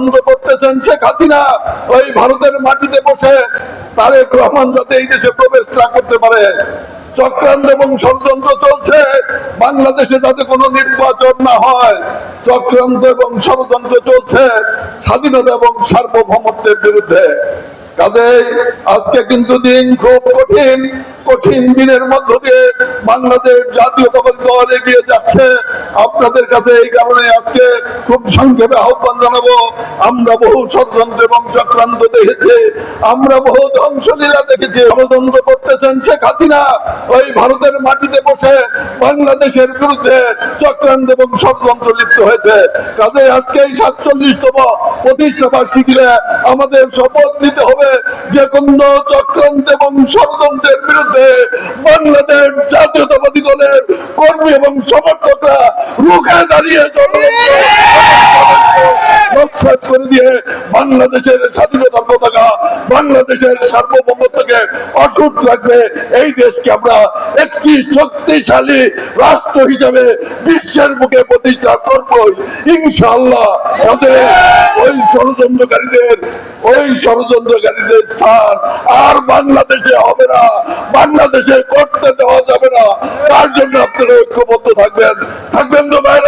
ষড়যন্ত্র করতেছেন শেখ হাসিনা। ওই ভারতের মাটিতে বসে তারেক রহমান যাতে এই দেশে প্রবেশ না করতে পারে। চক্রান্ত এবং ষড়যন্ত্র চলছে। বাংলাদেশে যাতে কোনো নির্বাচন না হয়, চক্রান্ত এবং ষড়যন্ত্র চলছে স্বাধীনতা এবং সার্বভৌমত্বের বিরুদ্ধে। কাজেই আজকে কিন্তু দিন খুব কঠিন কঠিন দিনের মধ্য দিয়ে বাংলাদেশ জাতীয়তাবাদী দল এগিয়ে যাচ্ছে। আপনাদের কাছে এই কারণে আজকে খুব সংক্ষেপে আহ্বান জানাব, আমরা বহু ষড়যন্ত্র এবং চক্রান্ত দেখেছি, আমরা বহু ধ্বংসলীলা দেখেছি করতেছেন শেখ হাসিনা ওই ভারতের মাটিতে বসে বাংলাদেশের বিরুদ্ধে চক্রান্ত এবং ষড়যন্ত্র লিপ্ত হয়েছে। কাজে আজকে এই সাতচল্লিশতম প্রতিষ্ঠা বার্ষিকীতে আমাদের শপথ নিতে হবে যে কোন চক্রান্ত এবং ষড়যন্ত্রের বিরুদ্ধে বাংলাদেশ জাতীয়তাবাদী দলের কর্মী এবং সমর্থকরা রুখে দাঁড়িয়ে নস্বাত করে দিয়ে বাংলাদেশের স্বাধীনতার পতাকা বাংলাদেশের সার্বভৌমত্বকে অটুট রাখবে। এই দেশকে আমরা একটি শক্তিশালী রাষ্ট্র হিসেবে বিশ্বের বুকে প্রতিষ্ঠা করবই। ইনশাআল্লাহ ওদের ওই ষড়যন্ত্রকারীদের ওই ষড়যন্ত্রকারীদের স্থান আর বাংলাদেশে হবে না। বাংলাদেশে করতে দেওয়া যাবে না। তার জন্য আপনারা ঐক্যবদ্ধ থাকবেন। থাকবেন তো বাইরে